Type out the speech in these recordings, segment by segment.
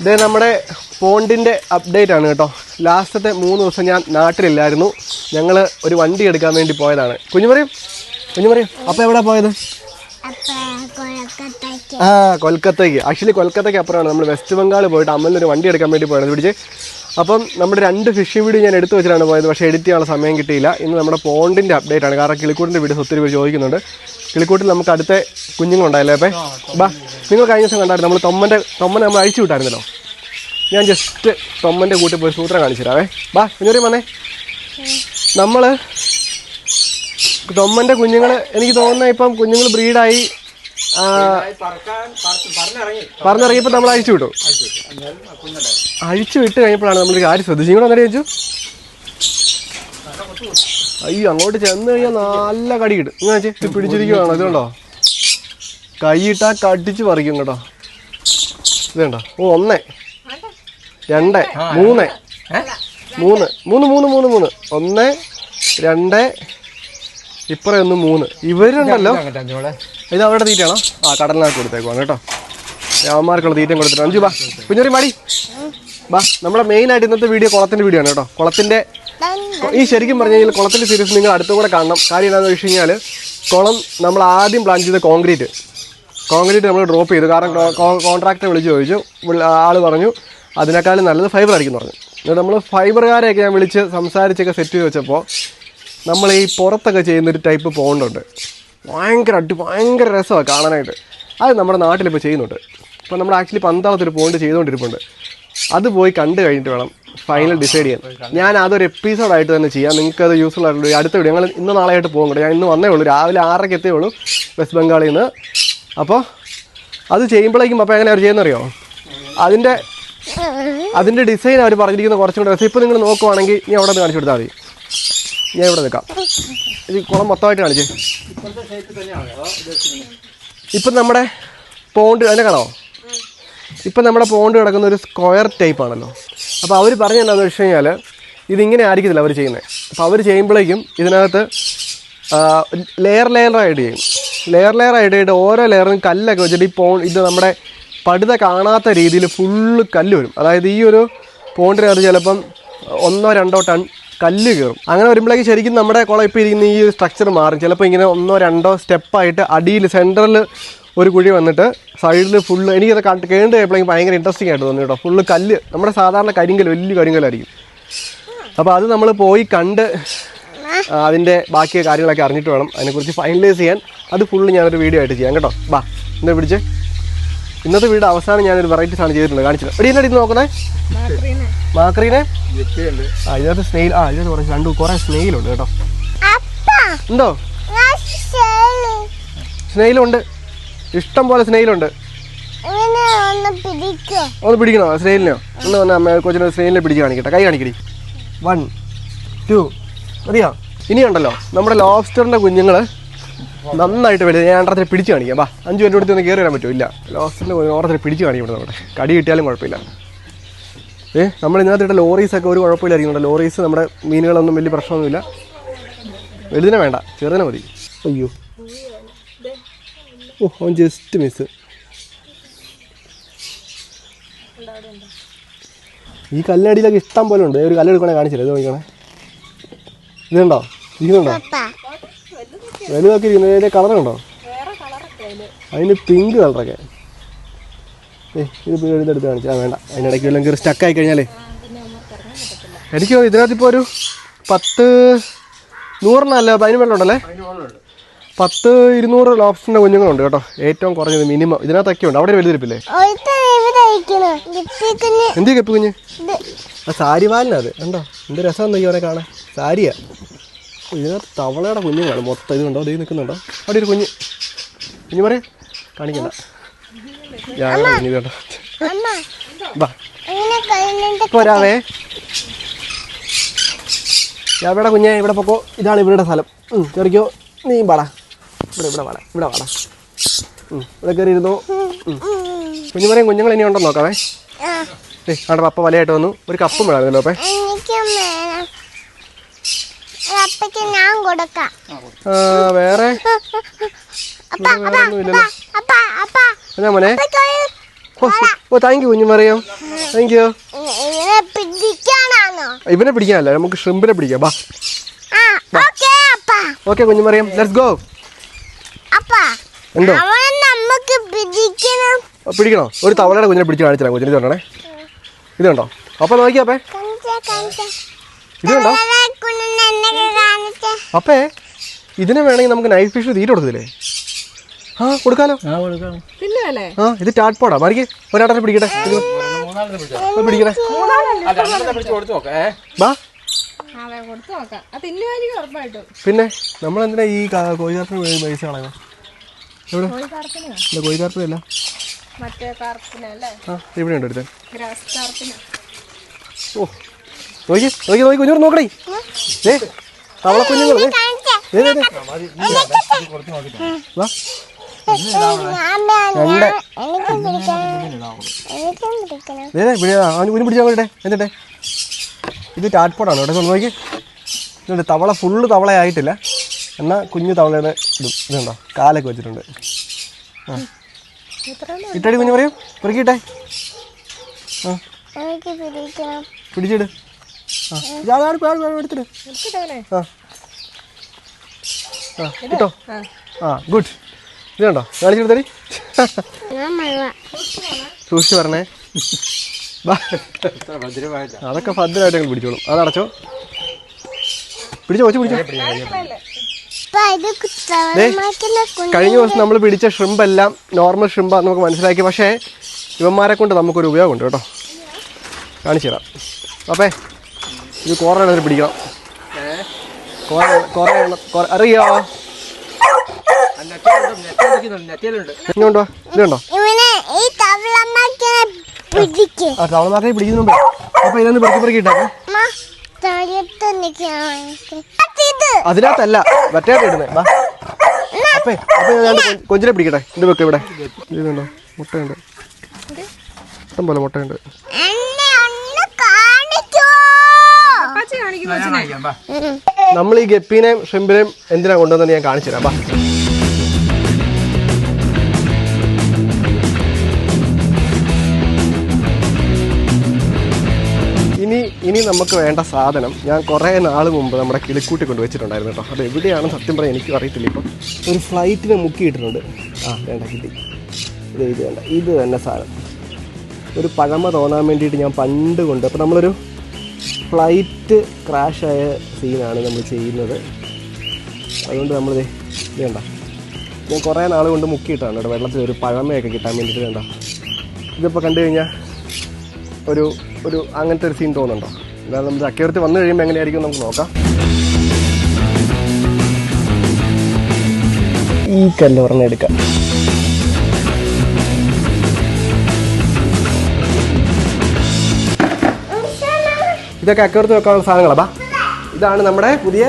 ഇത് നമ്മുടെ പോണ്ടിന്റെ അപ്ഡേറ്റ് ആണ് കേട്ടോ. ലാസ്റ്റത്തെ മൂന്ന് ദിവസം ഞാൻ നാട്ടിലില്ലായിരുന്നു. ഞങ്ങൾ ഒരു വണ്ടി എടുക്കാൻ വേണ്ടി പോയതാണ്. കുഞ്ഞുമറിയും കുഞ്ഞുമറിയും അപ്പം എവിടെ പോയത്? ആ കൊൽക്കത്തയ്ക്ക്. ആക്ച്വലി കൊൽക്കത്തയ്ക്ക് അപ്പുറമാണ്. നമ്മൾ വെസ്റ്റ് ബംഗാൾ പോയിട്ട് അമ്മലിന് ഒരു വണ്ടി എടുക്കാൻ വേണ്ടി പോയത് പിടിച്ച്. അപ്പം നമ്മുടെ രണ്ട് ഫിഷിംഗ് വീഡിയോ ഞാൻ എടുത്തു വെച്ചിട്ടാണ് പോയത്. പക്ഷേ എഡിറ്റ് ചെയ്യാനുള്ള സമയം കിട്ടിയില്ല. ഇന്ന് നമ്മുടെ പോണ്ടിന്റെ അപ്ഡേറ്റ് ആണ്. കാരണം കിളിക്കൂട്ടിന്റെ വീഡിയോസ് ഒത്തിരി പേര് ചോദിക്കുന്നുണ്ട്. കിളിക്കൂട്ടിൽ നമുക്ക് അടുത്ത കുഞ്ഞുങ്ങളുണ്ടായില്ലേ അപ്പേ? ബാ. നിങ്ങൾ കഴിഞ്ഞ ദിവസം കണ്ടായിരുന്നു നമ്മൾ തൊമ്മന്റെ തൊമ്മനെ നമ്മൾ അഴിച്ചു വിട്ടായിരുന്നല്ലോ. ഞാൻ ജസ്റ്റ് തൊമ്മന്റെ കൂട്ടിൽ പോയി സൂത്രം കാണിച്ചു തരാവേ. ബാ എന്നൊരു വന്നേ. നമ്മൾ തൊമ്മന്റെ കുഞ്ഞുങ്ങൾ എനിക്ക് തോന്നുന്ന ഇപ്പം കുഞ്ഞുങ്ങൾ ബ്രീഡായി പറഞ്ഞിറങ്ങിയപ്പോൾ നമ്മൾ അഴിച്ചു വിട്ടു. അഴിച്ചു വിട്ട് കഴിഞ്ഞപ്പോഴാണ് നമ്മൾ കാര്യം ശ്രദ്ധിച്ചു നിങ്ങൾ അങ്ങനെ ചോദിച്ചു അയ്യോ അങ്ങോട്ട് ചെന്ന് കഴിഞ്ഞാൽ നല്ല കടി കിട്ടും ഇങ്ങനെ വെച്ച് ഇത് പിടിച്ചിരിക്കുവാണോ? ഇതുണ്ടോ? കൈയിട്ടാ കടിച്ച് പറിക്കും കേട്ടോ ഇതേണ്ട? ഓ ഒന്നേ. രണ്ട്. മൂന്ന്. മൂന്ന്. മൂന്ന് മൂന്ന് മൂന്ന് മൂന്ന്. ഒന്ന് രണ്ട്. ഇപ്പറേ ഒന്ന് മൂന്ന്. ഇവരുണ്ടല്ലോ. ഇത് അവരുടെ തീറ്റയാണോ? ആ കടലിനകത്ത് കൊടുത്തേക്കുവാണ് കേട്ടോ. രാമമാർക്കുള്ള തീറ്റയും കൊടുത്തിട്ട് അഞ്ചു ബാ. കുഞ്ഞൊരു മടി. ബാ നമ്മുടെ മെയിൻ ആയിട്ട് ഇന്നത്തെ വീഡിയോ കുളത്തിന്റെ വീഡിയോ ആണ് കേട്ടോ. കുളത്തിന്റെ ഈ ശരിക്കും പറഞ്ഞു കഴിഞ്ഞാൽ കുളത്തിന്റെ സീരീസ് നിങ്ങൾ അടുത്തും കൂടെ കാണണം. കാര്യം എന്താണെന്ന് വെച്ച് കഴിഞ്ഞാൽ കുളം നമ്മൾ ആദ്യം പ്ലാൻ ചെയ്ത കോൺക്രീറ്റ്. കോൺക്രീറ്റ് നമ്മൾ ഡ്രോപ്പ് ചെയ്തു. കാരണം കോൺട്രാക്ടറെ വിളിച്ച് ചോദിച്ചു. ആൾ പറഞ്ഞു അതിനേക്കാളും നല്ലത് ഫൈബർ ആയിരിക്കും പറഞ്ഞു. എന്നിട്ട് നമ്മൾ ഫൈബറുകാരെയൊക്കെ ഞാൻ വിളിച്ച് സംസാരിച്ചൊക്കെ സെറ്റ് ചെയ്ത് വെച്ചപ്പോൾ നമ്മൾ ഈ പുറത്തൊക്കെ ചെയ്യുന്നൊരു ടൈപ്പ് പോണ്ടുണ്ട് ഭയങ്കര അടി ഭയങ്കര രസമാണ് കാണാനായിട്ട്. അത് നമ്മുടെ നാട്ടിലിപ്പോൾ ചെയ്യുന്നുണ്ട്. ഇപ്പോൾ നമ്മൾ ആക്ച്വലി പന്താളത്തൊരു പോയിന്റ് ചെയ്തുകൊണ്ടിരിപ്പുണ്ട് അത് പോയി കണ്ടു കഴിഞ്ഞിട്ട് വേണം ഫൈനൽ ഡിസൈഡ് ചെയ്യാൻ. ഞാൻ അതൊരു എപ്പിസോഡായിട്ട് തന്നെ ചെയ്യാം. നിങ്ങൾക്ക് അത് യൂസ്ഫുൾ ആയിട്ടുള്ള അടുത്ത വീഡിയോ ഞങ്ങൾ ഇന്ന് നാളെ ആയിട്ട് പോകും ഞാൻ ഇന്ന് വന്നേ ഉള്ളൂ. രാവിലെ ആറരയ്ക്ക് എത്തേ ഉള്ളൂ. വെസ്റ്റ് ബംഗാളിൽ നിന്ന് അപ്പോൾ അത് ചെയ്യുമ്പോഴേക്കും അപ്പോൾ എങ്ങനെ അവർ ചെയ്യുന്നറിയോ? അതിന്റെ അതിന്റെ ഡിസൈൻ അവർ പറഞ്ഞിരിക്കുന്ന കുറച്ചും കൂടെ ഇപ്പോൾ നിങ്ങൾ നോക്കുവാണെങ്കിൽ ഞാൻ അവിടെ നിന്ന് കാണിച്ചു കൊടുത്താൽ മതി. ഞാൻ ഇവിടെ നിൽക്കാം. ഇത് കുളം മൊത്തമായിട്ട് കാണിച്ച്. ഇപ്പം നമ്മുടെ പോണ്ട് അതിനെ കാണോ? ഇപ്പം നമ്മുടെ പോണ്ട് കിടക്കുന്ന ഒരു സ്ക്വയർ ടൈപ്പ് ആണല്ലോ. അപ്പോൾ അവർ പറഞ്ഞു എന്താണെന്ന് വെച്ച് കഴിഞ്ഞാൽ ഇതിങ്ങനെ ആയിരിക്കത്തില്ല അവർ ചെയ്യുന്നത്. അപ്പോൾ അവർ ചെയ്യുമ്പോഴേക്കും ഇതിനകത്ത് ലെയർ ലെയറായിട്ട് ചെയ്യും. ലെയർ ലെയർ ആയിട്ട് ഓരോ ലെയറിനും കല്ലൊക്കെ വെച്ചിട്ട് ഈ പോൺ ഇത് നമ്മുടെ പടുത കാണാത്ത രീതിയിൽ ഫുള്ള് കല്ല് വരും. അതായത് ഈ ഒരു പോണ്ടിനകത്ത് ചിലപ്പം ഒന്നോ രണ്ടോ ടൺ കല്ല് കയറും അങ്ങനെ വരുമ്പോഴേക്ക് ശരിക്കും നമ്മുടെ കുളം ഇപ്പോൾ ഇരിക്കുന്ന ഈ ഒരു സ്ട്രക്ചർ മാറും. ചിലപ്പോൾ ഇങ്ങനെ ഒന്നോ രണ്ടോ സ്റ്റെപ്പായിട്ട് അടിയിൽ സെന്ററിൽ ഒരു കുഴി വന്നിട്ട് സൈഡിൽ ഫുള്ള് എനിക്കത് കണ്ട് കേണ്ട് കഴിയുമ്പോഴേക്കും ഭയങ്കര ഇൻട്രസ്റ്റിംഗ് ആയിട്ട് തോന്നി കേട്ടോ. ഫുള്ള് കല്ല്. നമ്മുടെ സാധാരണ കരിങ്കൽ വലിയ കരിങ്കലായിരിക്കും അപ്പോൾ അത് നമ്മൾ പോയി കണ്ട് അതിന്റെ ബാക്കി കാര്യങ്ങളൊക്കെ അറിഞ്ഞിട്ട് വേണം അതിനെക്കുറിച്ച് ഫൈനലൈസ് ചെയ്യാൻ. അത് ഫുള്ള് ഞാനൊരു വീഡിയോ ആയിട്ട് ചെയ്യാം കേട്ടോ. ബാ എന്താ പിടിച്ച്? ഇന്നത്തെ വീട് അവസാനം ഞാനൊരു വെറൈറ്റി സാധനം ചെയ്തിട്ടുണ്ട് കാണിച്ചത് എടി എന്നാ ഇത് നോക്കുന്നേ? മാക്രീനെ. ആ ഇതിനകത്ത് സ്നെയിൽ ആ ഇതിനകത്ത് കുറച്ച് രണ്ട് കുറേ സ്നെയിലുണ്ട് കേട്ടോ. അപ്പ. ഉണ്ടോ? ഞാൻ ശരി സ്നെയിലുണ്ട് ഇഷ്ടം പോലെ സ്നെയിലുണ്ട് ഇവനെ ഒന്ന് പിടിക്കോ. ഒന്ന് പിടിക്കണോ? സ്നേഹിലിനോ ഒന്ന് വന്ന് അമ്മ കൊച്ചിനെ സ്നെയിലിനെ പിടിച്ച് കാണിക്കട്ടെ. കൈ കാണിക്കടി. വൺ ടു മതിയോ ഇനിയുണ്ടല്ലോ. നമ്മുടെ ലോബ്സ്റ്ററിന്റെ കുഞ്ഞുങ്ങൾ നന്നായിട്ട് വലുത് ഞാൻ രണ്ടത്തിൽ പിടിച്ച് കാണിക്കാം. വാ അഞ്ചു മിനിറ്റ് അടുത്ത് ഒന്ന് കയറി വരാൻ പറ്റുമോ ഇല്ല ലോബ്സ്റ്ററിന്റെ ഓരത്തിൽ പിടിച്ച് കാണിക്കും ഇവിടെ നമ്മുടെ കടി കിട്ടിയാലും കുഴപ്പമില്ല. ഏ നമ്മൾ ഇതിനകത്തിട്ട ലോറീസൊക്കെ ഒരു കുഴപ്പമില്ലായിരിക്കും ലോറീസ് നമ്മുടെ മീനുകളൊന്നും വലിയ പ്രശ്നമൊന്നുമില്ല. വലുതിനെ വേണ്ട ചെറുതിനെ മതി. അയ്യോ. ഓ അവൻ ജസ്റ്റ് മിസ് ഈ കല്ലടിയിലൊക്കെ ഇഷ്ടം പോലെ ഉണ്ട്. ഒരു കല്ലെടുക്കണേ കാണിച്ചില്ല? ഇത് നോക്കണേ ഇതുണ്ടോ? ഇരിക്കുന്നുണ്ടോ? വലുതൊക്കെ ഇരിക്കുന്നത് ഇതിന്റെ കളർ ഉണ്ടോ അതിന് പിങ്ക് കളറൊക്കെ. ഏ ഇത് എഴുതെടുത്ത് കാണിച്ചാൽ വേണ്ട. അതിനിടയ്ക്ക് വല്ലതും കയറി സ്റ്റക്കായി കഴിഞ്ഞാലേ. എനിക്ക് ഇതിനകത്ത് ഇപ്പോൾ ഒരു പത്ത് നൂറെണ്ണല്ല അതിന് വെള്ളം ഉണ്ടല്ലേ പത്ത് ഇരുന്നൂറ് ലോബ്സ്റ്ററിന്റെ കുഞ്ഞുങ്ങളുണ്ട് കേട്ടോ. ഏറ്റവും കുറഞ്ഞത് മിനിമം ഇതിനകത്തൊക്കെ ഉണ്ട് അവിടെ വലുതിരിപ്പില്ലേ? എന്ത് കെപ്പ് കുഞ്ഞ്? ആ സാരി വാലിനത് കണ്ടോ? എന്ത് രസം എന്തൊക്കെ അവനെ കാണാൻ. സാരിയാ. ഇതിനകത്ത് തവളയുടെ കുഞ്ഞുങ്ങളാണ് മൊത്തം ഇത് കണ്ടോ? ദൈ നിൽക്കുന്നുണ്ടോ? അവിടെ ഒരു കുഞ്ഞ്. കുഞ്ഞു പറയാ കാണിക്കണ്ട. ഞാൻ കുഞ്ഞു കേട്ടോ അമ്മ. വാ ഇങ്ങനെ കഴിഞ്ഞിട്ട് ഇപ്പോൾ വരാവേ. എവിടെ കുഞ്ഞെ ഇവിടെ പൊക്കോ. ഇതാണ് ഇവരുടെ സ്ഥലം. ഉം, കയറിക്കോ നീ പാടാ ഇവിടെ ഇവിടെ പാടാ ഇവിടെ പാടാ ഉം, ഇവിടെ കയറി ഇരുന്നു കുഞ്ഞു പറയും കുഞ്ഞുങ്ങൾ ഇനി ഉണ്ടോ നോക്കാവേ. അവിടെ പപ്പ വലയായിട്ട് വന്നു. ഒരു കപ്പും വേണമായിരുന്നു അപ്പേ. ഞാൻ കൊടുക്കാം. ആ, വേറെ? അപ്പ അപ്പ അപ്പ അപ്പ അപ്പ. എന്നാ മോനെ? ഓ താങ്ക് യു കുഞ്ഞുമറിയാം. താങ്ക് യു ഇവനെ പിടിക്കാനാണോ ഇവനെ പിടിക്കാനല്ല നമുക്ക് ഷ്രിമ്പിനെ പിടിക്കാം ബാ ആ ഓക്കേ അപ്പ. ഓക്കെ കുഞ്ഞുമറിയാം ലെറ്റ്സ് ഗോ അപ്പ എന്തോ പിടിക്കണം. പിടിക്കണോ? ഒരു തവളയുടെ കുഞ്ഞിനെ പിടിച്ച് കാണിച്ചു കുഞ്ഞിനെ കുഞ്ഞിനെ ഇതുണ്ടേ? അപ്പ കണ്ടോ അപ്പൊ. നോക്കിയാപ്പേ എന്നെ അപ്പേ ഇതിനെ വേണമെങ്കിൽ നമുക്ക് നൈറ്റ് ഫിഷ് തീറ്റ കൊടുത്തില്ലേ? ആ കൊടുക്കാലോ? ആ ഇത് ടാട്ട്പോടാ മറിക്ക് ഒരാട്ടെ പിടിക്കട്ടെ? പിടിക്കട്ടെ? ബാ. പിന്നെ നമ്മൾ എന്തിനാ ഈ കോഴിക്കാർക്ക് കോഴിക്കാർപ്പിന് പൈസ കളയുന്നത് എവിടെ? കോഴിക്കാർപ്പിന് കോഴിക്കാർപ്പിനല്ല മറ്റേ കാർപ്പിനല്ലേ ആ ഇവിടെ ഉണ്ട് എടുത്തേ ഗ്രാസ് കാർപ്പിന്. ഓ നോക്കി നോക്കി നോക്കി കുഞ്ഞു നോക്കണേ ഏ തവള കുഞ്ഞുങ്ങൾ പിടിച്ചാൽ എന്നിട്ടേ. ഇത് ടാറ്റ്പോടാണ് കേട്ടോ. നോക്കി. ഇതുണ്ട് തവള ഫുള്ള് തവളയായിട്ടില്ല. എന്നാൽ കുഞ്ഞു തവളയുടെ ഇതും. ഇതുണ്ടോ? കാലൊക്കെ വെച്ചിട്ടുണ്ട്. ആ. ഇട്ടടി കുഞ്ഞു പറയൂ. പെറുക്കിട്ടെ ആ. എനിക്ക് പിടിക്കണം. പിടിച്ചിട്. ആ. എടുത്തിട്ട് ആ. ആ കിട്ടോ ആ. ഗുഡ്. ഇത് കണ്ടോ? കാണിച്ചെടുത്തടി സൂക്ഷിച്ച് പറഞ്ഞേ. ബാ. അതൊക്കെ ഭദ്രമായിട്ട് ഞങ്ങൾ പിടിച്ചോളും. അതടച്ചോ. പിടിച്ചോ വെച്ച് പിടിച്ചോ ഇപ്പൊ ഇത് തവളമാക്കുന്ന കുഞ്ഞ് കഴിഞ്ഞ ദിവസം നമ്മൾ പിടിച്ച ഷ്രിമ്പ് എല്ലാം നോർമൽ ഷ്രിമ്പാന്ന് നമുക്ക് മനസ്സിലാക്കി. പക്ഷേ ഇവന്മാരെ കൊണ്ട് നമുക്കൊരു ഉപയോഗമുണ്ട് കേട്ടോ. കാണിച്ചു തരാം. അപ്പേ ഇത് കുറേ എണ്ണത്തിൽ പിടിക്കണം. കുറേ കുറേ എണ്ണം കുറേ അറിയോ? ഇങ്ങോട്ടോ ഇത് കണ്ടോ? ഇവനെ ഈ തവളമാക്കിനെ പിടിക്ക്. ആ പിടിക്കുന്നുണ്ട് അപ്പോൾ ഇതൊന്ന് പെറുക്കി പെറുക്കി ഇട്ടേ അതിനകത്തല്ല. മറ്റേ ഇടുന്നേ. വാ. അപ്പേ കൊഞ്ചിനെ പിടിക്കട്ടെ. ഇത് വെക്ക ഇവിടെ. ഇതുണ്ടോ? മുട്ടയുണ്ട്. ഇഷ്ടം പോലെ മുട്ടയുണ്ട്. നമ്മൾ ഈ ഗപ്പീനെയും ഷെമ്പിനെയും എന്തിനാ കൊണ്ടുവന്നത് ഞാൻ കാണിച്ചു തരാം ഇനി നമുക്ക് വേണ്ട സാധനം ഞാൻ കുറേ നാൾ മുമ്പ് നമ്മുടെ കിളിക്കൂട്ടി കൊണ്ട് വെച്ചിട്ടുണ്ടായിരുന്നു കേട്ടോ. അത് എവിടെയാണെന്ന് സത്യം പറയാൻ എനിക്കും അറിയത്തില്ല ഇപ്പം. ഒരു ഫ്ലൈറ്റിന് മുക്കിയിട്ടുണ്ട് ആ വേണ്ട കിട്ടി. ഇത് ഇത് വേണ്ട. ഇത് തന്നെ സാധനം. ഒരു പഴമ തോന്നാൻ വേണ്ടിയിട്ട് ഞാൻ പണ്ട് കൊണ്ട് അപ്പോൾ നമ്മളൊരു ഫ്ലൈറ്റ് ക്രാഷായ സീനാണ് നമ്മൾ ചെയ്യുന്നത്. അതുകൊണ്ട് നമ്മൾ വേണ്ട ഞാൻ കുറേ നാൾ കൊണ്ട് മുക്കിയിട്ടാണ് കേട്ടോ വെള്ളത്തിൽ ഒരു പഴമയൊക്കെ കിട്ടാൻ വേണ്ടിയിട്ട് വേണ്ട ഇതിപ്പോൾ കണ്ടു കഴിഞ്ഞാൽ ഒരു ഒരു അങ്ങനത്തെ ഒരു സീൻ തോന്നുന്നുണ്ടോ? അതായത് നമ്മൾ ചക്കയർത്തി വന്നു കഴിയുമ്പോൾ എങ്ങനെയായിരിക്കും നമുക്ക് നോക്കാം. ഈ കല്ല് പറഞ്ഞ എടുക്കാം. ഇതൊക്കെ അക്കരത്ത് വെക്കാനുള്ള സാധനങ്ങളാ ഇതാണ് നമ്മുടെ പുതിയ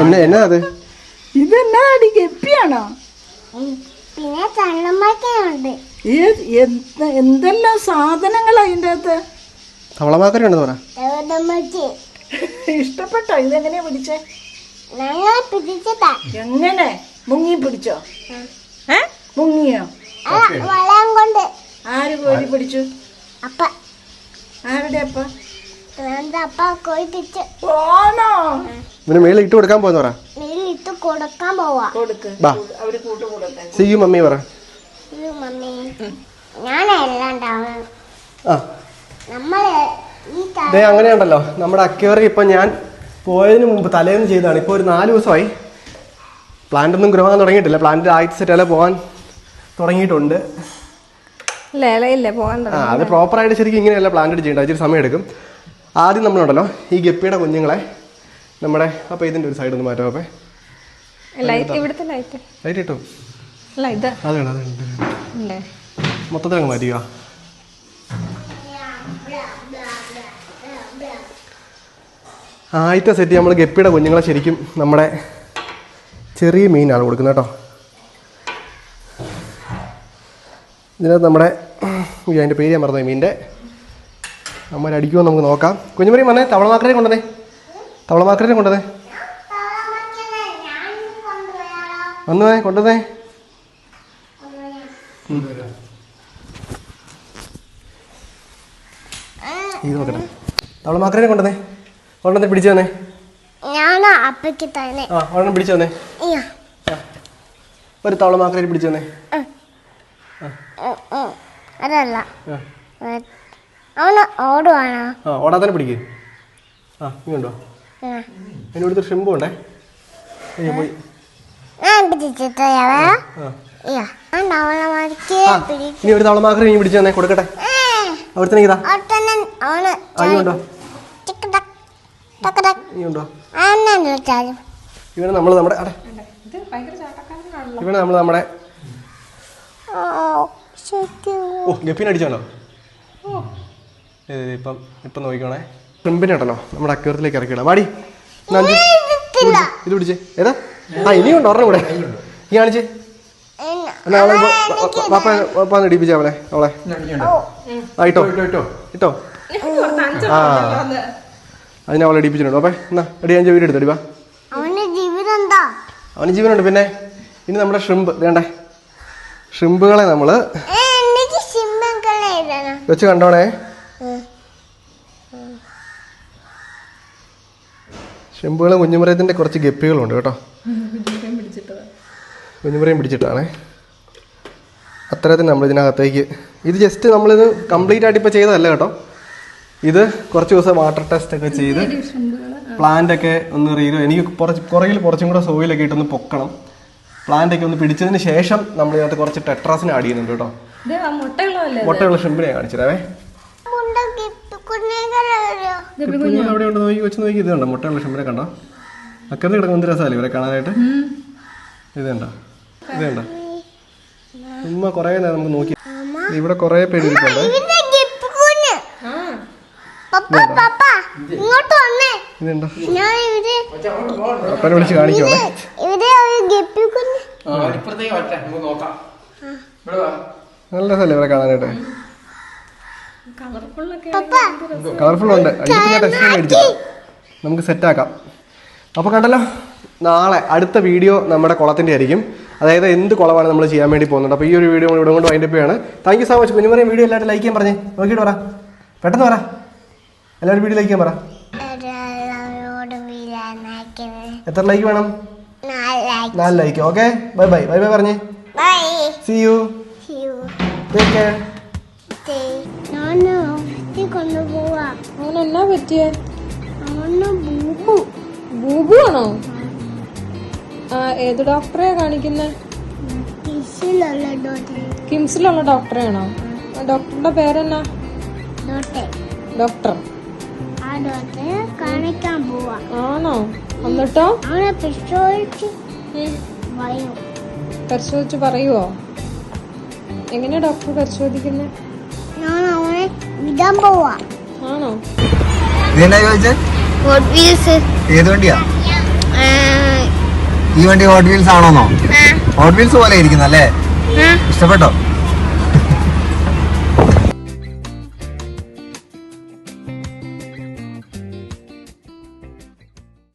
എന്നെ എന്നാ അത്? ഇതെന്നാ അടി ഗപ്പിയാണോ? പിന്നെ എന്ത- എന്തെല്ലാം സാധനങ്ങളാ ഇതിന്റെ അകത്ത്? തവളമാക്കര പറ. തവളമ്മക്ക് ഇഷ്ടപ്പെട്ടോ? ഇതെങ്ങനെയാ പിടിച്ചേ? ഞങ്ങൾ പിടിച്ചതാ. എങ്ങനെ? മുങ്ങി പിടിച്ചോ? ഏ? മുങ്ങിയോ? ആ വളം കൊണ്ട്. ആര് കോരി പിടിച്ചു? അപ്പ. ആരുടെ അപ്പ? എന്താ അപ്പ കോയി പിടിച്ച് ആണോ ഇവന് മേളിൽ ഇട്ട് കൊടുക്കാൻ പറ. കൊടുക്കാൻ പോവാ. കൊടുക്ക്. ബാ. അവർ കൂട്ടു മമ്മി പറ. ഇത് മമ്മി ഞാനെല്ലാം ഉണ്ടാവും. ആ. നമ്മൾ ഈ ത- ദേ അങ്ങനെയുണ്ടല്ലോ. നമ്മുടെ അക്കേറി ഇപ്പം ഞാൻ പോയതിന് മുമ്പ് തലേന്ന് ചെയ്തതാണ്. ഇപ്പോൾ ഒരു നാല് ദിവസമായി. പ്ലാന്റ് ഒന്നും ഗ്രോ ആകാൻ തുടങ്ങിയിട്ടില്ല. പ്ലാന്റ് ആദ്യത്തെ സെറ്റല്ല പോകാൻ തുടങ്ങിയിട്ടുണ്ട്. പോകണ്ട ആ അത് പ്രോപ്പറായിട്ട് ശരിക്കും ഇങ്ങനെയല്ല പ്ലാന്റ് ചെയ്യേണ്ട ഇച്ചിരി സമയം എടുക്കും. ആദ്യം നമ്മളുണ്ടല്ലോ ഈ ഗപ്പിയുടെ കുഞ്ഞുങ്ങളെ നമ്മുടെ അപ്പോൾ ഇതിന്റെ ഒരു സൈഡ് ഒന്ന് മാറ്റാം അപ്പോൾ ലൈറ്റ് ഇവിടുത്തെ ലൈറ്റ് ലൈറ്റ് ഇട്ടോ? അല്ല ഇത്. അതെ അതെ മൊത്തത്തിൽ അങ്ങ് മാറ്റുക. ആദ്യത്തെ സെറ്റ് നമ്മൾ ഗപ്പിയുടെ കുഞ്ഞുങ്ങളെ ശരിക്കും നമ്മുടെ ചെറിയ മീനാണ് കൊടുക്കുന്നത് കേട്ടോ. ഇതിനകത്ത് നമ്മുടെ അതിന്റെ പേര് ഞാൻ മറന്നു മീനിന്റെ അമ്മ അടിക്കുമോ നമുക്ക് നോക്കാം. കുഞ്ഞുമറി വന്നേ തവളമാക്കരെ കൊണ്ടുവന്നേ. തവളമാക്കരെ കൊണ്ടുവന്നേ. വന്നുവേ കൊണ്ടുവന്നേ. ഇത് നോക്കട്ടെ. തവളമാക്കരെ കൊണ്ടുവന്നേ. കൊണ്ടുവന്നേ പിടിച്ചു തന്നെ ഞാനാ അപ്പയ്ക്ക് തന്നെ. ആ പിടിച്ചു തന്നെ. ഒരു തവളമാക്കരെ പിടിച്ചു തന്നെ. അതല്ല. ഓടുവാണോ? ആ ആ ഇങ്ങോട്ടോ. അതിന് ഇവിടുത്തെ ഷിമ്പു ഉണ്ടേ പോയി ഇനി ഒരു പിടിച്ചു തന്നെ കൊടുക്കട്ടെ. ഇതാ. ഇവനെ നമ്മൾ നമ്മുടെ അടെ. ഇവനെ നമ്മൾ നമ്മുടെ ഓ. ഇപ്പം ഇപ്പം നോക്കിക്കോണേ. ഷ്രിമ്പിനെ ഉണ്ടല്ലോ നമ്മുടെ അക്യൂറത്തിലേക്ക് ഇറക്കിയിടാം. വാടി. ഇത് പിടിച്ച്, ഏതാ? ആ ഇനിയുണ്ട് ഒരെണ്ണം കൂടെ. ഈ കാണിച്ച്. അവളെ വാപ്പ വാപ്പാന്ന് ഇടിപ്പിച്ചേ അവളെ അവളെ. ആ ഇട്ടോ. ഇട്ടോ ആ. അതിനെ അവളെ ഇടിപ്പിച്ചിട്ടുണ്ട്. അപ്പേ എന്നാ അഞ്ച് വീട് എടുത്തടി വാ. അവന് ജീവനുണ്ട്. പിന്നെ ഇനി നമ്മുടെ ഷ്രിമ്പ് വേണ്ടേ ഷ്രിമ്പുകളെ നമ്മൾ വെച്ച് കണ്ടോണേ. ഷെമ്പുകളും കുഞ്ഞുമറിയത്തിന്റെ കുറച്ച് ഗപ്പികളുണ്ട് കേട്ടോ. കുഞ്ഞുമറിയും പിടിച്ചിട്ടാണേ. അത്തരത്തിൽ നമ്മൾ ഇതിനകത്തേക്ക് ഇത് ജസ്റ്റ് നമ്മളിത് കംപ്ലീറ്റ് ആയിട്ട് ഇപ്പോൾ ചെയ്തതല്ല കേട്ടോ. ഇത് കുറച്ച് ദിവസം വാട്ടർ ടെസ്റ്റ് ഒക്കെ ചെയ്ത് പ്ലാന്റ് ഒക്കെ ഒന്ന് റീലോ എനിക്ക് കുറച്ച് കുറയിൽ കുറച്ചും കൂടെ സോയിലൊക്കെ ഇട്ടൊന്ന് പൊക്കണം. പ്ലാന്റ് ഒക്കെ ഒന്ന് പിടിച്ചതിന് ശേഷം നമ്മൾ ഇതിനകത്ത് കുറച്ച് ടെട്രാസിന് ആഡ് ചെയ്യുന്നുണ്ട് കേട്ടോ. തരാവേ ഷെമ്പിനെ കാണിച്ചിരാവേ കുഞ്ഞുങ്ങൾ അവിടെ ഉണ്ട് നോക്കി വെച്ച് നോക്കി. ഇത് കണ്ടോ? മുട്ടയുള്ള ഷെമ്പിനെ കണ്ടോ? അക്കറിന് കിടക്കുന്ന എന്ത് രസമല്ലേ ഇവരെ കാണാനായിട്ട്? ഇത് കണ്ടോ? ഇത് കണ്ടോ? ഉമ്മ കുറേ നേരം നമുക്ക് നോക്കി. ഇവിടെ കുറേ പേര് ഇരിപ്പുണ്ട്. ഇതിന്റെ ഗിഫ്റ്റ് കുഞ്ഞ്. പപ്പ പപ്പ ഇങ്ങോട്ട് വന്നേ. ഇത് കണ്ടോ? ഞാൻ ഇവിടെ അപ്പനെ വിളിച്ച് ഇവിടെ ഇവിടെ വാ. നല്ല രസമല്ലേ ഇവരെ കാണാനായിട്ട്? കളർഫുൾ ഉണ്ട് നമുക്ക് സെറ്റാക്കാം അപ്പോൾ കണ്ടല്ലോ നാളെ അടുത്ത വീഡിയോ നമ്മുടെ കുളത്തിന്റെ ആയിരിക്കും. അതായത് എന്ത് കുളമാണ് നമ്മൾ ചെയ്യാൻ വേണ്ടി പോകുന്നത്. അപ്പോൾ ഈ ഒരു വീഡിയോ ഇവിടെ കൊണ്ട് വൈൻഡപ്പ് ചെയ്യാണ്. താങ്ക് യു സോ മച്ച് കുഞ്ഞുമറിയും വീഡിയോ എല്ലാവരും ലൈക്ക് ചെയ്യാൻ പറഞ്ഞേ. നോക്കിയിട്ട് പറ. പെട്ടെന്ന് പറ. എല്ലാവരും വീഡിയോ ലൈക്ക് ചെയ്യാൻ പറ. എത്ര ലൈക്ക് വേണം? നാല് like okay bye bye bye bye പറഞ്ഞേ. Bye see you you take care ഞാനോ ഈ കൊണ്ടുപോവാ അവൻ എന്നാ പറ്റിയേ? അവന് ബൂബു. ബൂബു ആണോ ആ ഏത് ഡോക്ടറെ. കിസിലുള്ള ഡോക്ടറെ ആണോ ഡോക്ടറുടെ പേരെന്നാ? ഡോക്ടർ. കാണിക്കാൻ പോവാ. ആണോ? എന്നിട്ടോ പരിശോധിച്ച് പറയുവോ? എങ്ങനെയാ ഡോക്ടർ പരിശോധിക്കുന്നത് പോവാ. ആണോ? ഹോട്ട് വീൽസ് ഏത് വണ്ടിയാ? ഈ വണ്ടി ഹോട്ട് വീൽസ് ആണോന്നോ? ഹോട്ട് വീൽസ് പോലെ ഇരിക്കുന്നല്ലേ ഇഷ്ടപ്പെട്ടോ?